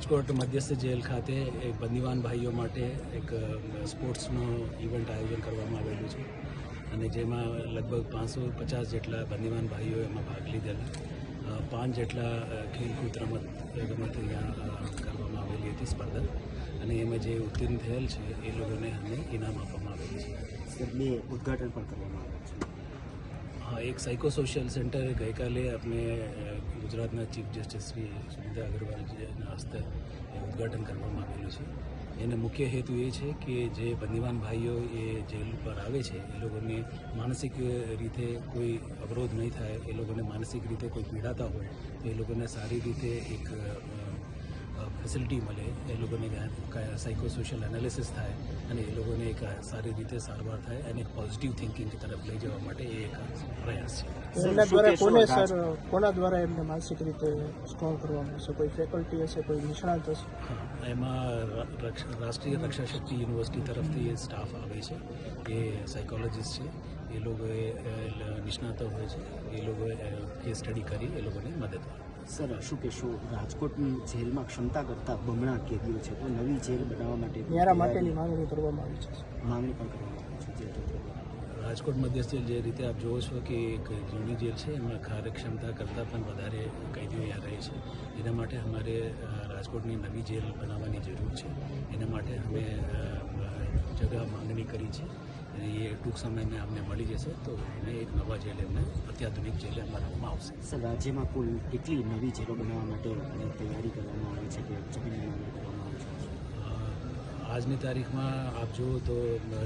રાજકોટ મધ્યસ્થ જેલ ખાતે એક બંદીવાન ભાઈઓ માટે એક સ્પોર્ટ્સનું ઇવેન્ટ આયોજન કરવામાં આવેલું છે. અને જેમાં લગભગ પાંચસો પચાસ જેટલા બંદીવાન ભાઈઓ એમાં ભાગ લીધેલા. પાંચ જેટલા ખેલકૂદ રમત રમત અહીંયા કરવામાં આવેલી હતી સ્પર્ધા. અને એમાં જે ઉત્તીર્ણ થયેલ છે એ લોકોને અમને ઇનામ આપવામાં આવેલું છે. ઉદઘાટન ઉદ્ઘાટન પણ કરવામાં આવ્યું છે. હા, એક સાયકો સોશિયલ સેન્ટર ગઈકાલે આપણે ગુજરાતના ચીફ જસ્ટિસ શ્રી સુનિતા અગ્રવાલજીના હસ્તે ઉદ્ઘાટન કરવામાં આવેલું છે. એનો મુખ્ય હેતુ એ છે કે જે બંદીવાન ભાઈઓ એ જેલ પર આવે છે, એ લોકોને માનસિક રીતે કોઈ અવરોધ નહીં થાય, એ લોકોને માનસિક રીતે કોઈ પીડાતા હોય, તો એ લોકોને સારી રીતે એક ફેસિલિટી મળે એ લોકોને સાયકો સોશિયલ એનાલિસિસ થાય અને એ લોકોને એક સારી રીતે સારવાર થાય અને પોઝિટિવ થિંકિંગ તરફ લઈ જવા માટે એ એક પ્રયાસ છે. એમના દ્વારા કોને સર કોના દ્વારા એમને માનસિક રીતે સ્ટ્રોંગ કરવામાં આવશે? કોઈ ફેકલ્ટી હશે કોઈ નિષ્ણાત હશે? એમાં રક્ષ- રાષ્ટ્રીય રક્ષા શક્તિ યુનિવર્સિટી તરફથી એ સ્ટાફ આવે છે એ સાયકોલોજીસ્ટ છે એ લોકોએ નિષ્ણાતો હોય છે એ લોકોએ કેસ એ સ્ટડી કરી એ લોકોને મદદ કરે. સર શું કહેશો? રાજકોટની જેલમાં ક્ષમતા કરતાં બમણા કેદીઓ છે. તો નવી જેલ બનાવવા માટે ન્યારા માટેની માંગણી કરવામાં આવી છે માંગણી પણ કરવામાં આવી છે. રાજકોટ મધ્યસ્થ જેલ જે રીતે આપ જુઓ છો કે એક જૂની જેલ છે એમાં કાર્યક્ષમતા કરતાં પણ વધારે કેદીઓ યાદ રહે છે. એના માટે અમારે રાજકોટની નવી જેલ બનાવવાની જરૂર છે. એના માટે અમે જગા માંગણી કરી છે. અને એ ટૂંક સમયમાં અમને મળી જશે તો એને એક નવા જેલ એમને અત્યાધુનિક જેલ બનાવવામાં આવશે. સર રાજ્યમાં કુલ કેટલી નવી જેલો બનાવવા માટે તૈયારી કરવામાં આવે છે કે જમીન કરવામાં આવે છે? આજની તારીખમાં આપ જુઓ તો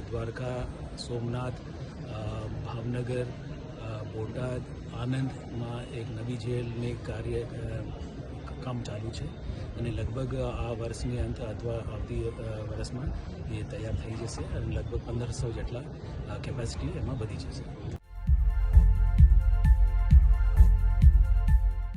દ્વારકા સોમનાથ ભાવનગર બોટાદ આનંદમાં એક નવી જેલની કાર્ય કામ ચાલુ છે અને લગભગ આ વર્ષની અંત અથવા આવતી વર્ષમાં એ તૈયાર થઈ જશે અને લગભગ પંદરસો જેટલા કેપેસિટી એમાં વધી જશે.